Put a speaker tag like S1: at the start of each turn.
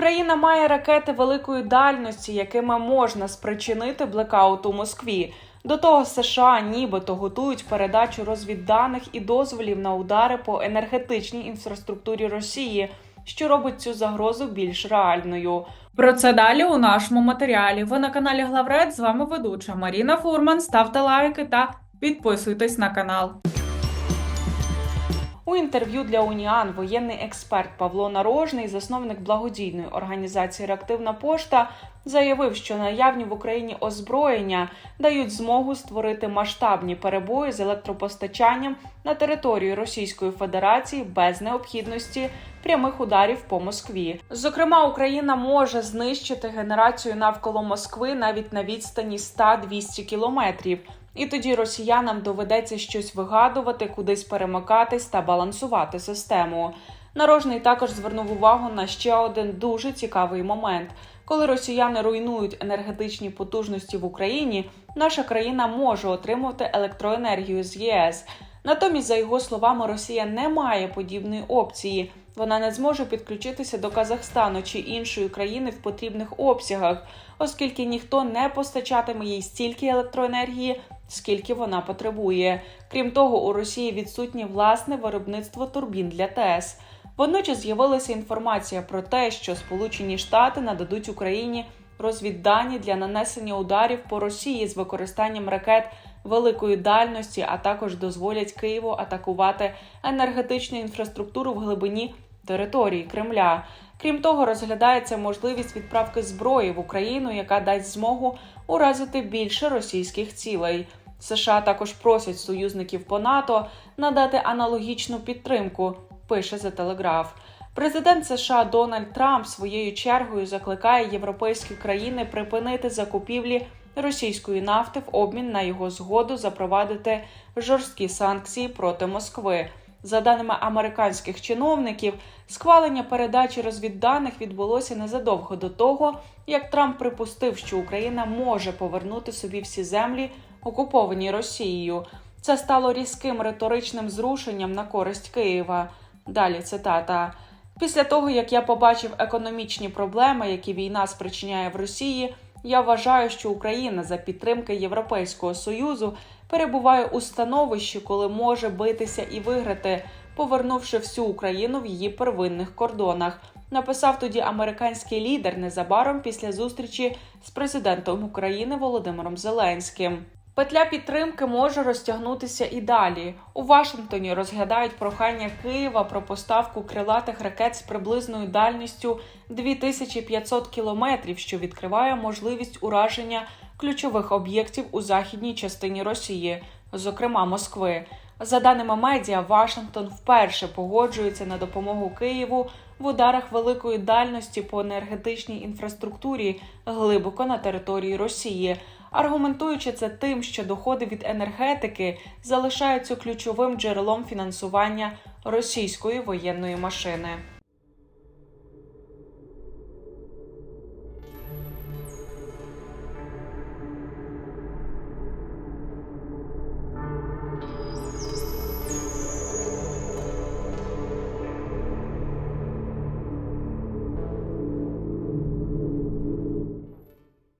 S1: Україна має ракети великої дальності, якими можна спричинити блекаут у Москві. До того США нібито готують передачу розвідданих і дозволів на удари по енергетичній інфраструктурі Росії, що робить цю загрозу більш реальною. Про це далі у нашому матеріалі. Ви на каналі Главред. З вами ведуча Маріна Фурман. Ставте лайки та підписуйтесь на канал. У інтерв'ю для Уніан воєнний експерт Павло Нарожний, засновник благодійної організації Реактивна пошта, заявив, що наявні в Україні озброєння дають змогу створити масштабні перебої з електропостачанням на території Російської Федерації без необхідності прямих ударів по Москві. Зокрема, Україна може знищити генерацію навколо Москви навіть на відстані 100-200 кілометрів. І тоді росіянам доведеться щось вигадувати, кудись перемикатись та балансувати систему. Нарожний також звернув увагу на ще один дуже цікавий момент. Коли росіяни руйнують енергетичні потужності в Україні, наша країна може отримувати електроенергію з ЄС. Натомість, за його словами, Росія не має подібної опції. Вона не зможе підключитися до Казахстану чи іншої країни в потрібних обсягах, оскільки ніхто не постачатиме їй стільки електроенергії, скільки вона потребує. Крім того, у Росії відсутнє власне виробництво турбін для ТЕС. Водночас з'явилася інформація про те, що Сполучені Штати нададуть Україні розвіддані для нанесення ударів по Росії з використанням ракет великої дальності, а також дозволять Києву атакувати енергетичну інфраструктуру в глибині території Кремля. Крім того, розглядається можливість відправки зброї в Україну, яка дасть змогу уразити більше російських цілей. США також просять союзників по НАТО надати аналогічну підтримку. Пише за телеграф. Президент США Дональд Трамп своєю чергою закликає європейські країни припинити закупівлі російської нафти в обмін на його згоду запровадити жорсткі санкції проти Москви. За даними американських чиновників, схвалення передачі розвідданих відбулося незадовго до того, як Трамп припустив, що Україна може повернути собі всі землі, окуповані Росією. Це стало різким риторичним зрушенням на користь Києва. Далі цитата. Після того, як я побачив економічні проблеми, які війна спричиняє в Росії, я вважаю, що Україна за підтримки Європейського союзу перебуває у становищі, коли може битися і виграти, повернувши всю Україну в її первинних кордонах. Написав тоді американський лідер незабаром після зустрічі з президентом України Володимиром Зеленським. Петля підтримки може розтягнутися і далі. У Вашингтоні розглядають прохання Києва про поставку крилатих ракет з приблизною дальністю 2500 кілометрів, що відкриває можливість ураження ключових об'єктів у західній частині Росії, зокрема Москви. За даними медіа, Вашингтон вперше погоджується на допомогу Києву в ударах великої дальності по енергетичній інфраструктурі глибоко на території Росії, аргументуючи це тим, що доходи від енергетики залишаються ключовим джерелом фінансування російської воєнної машини.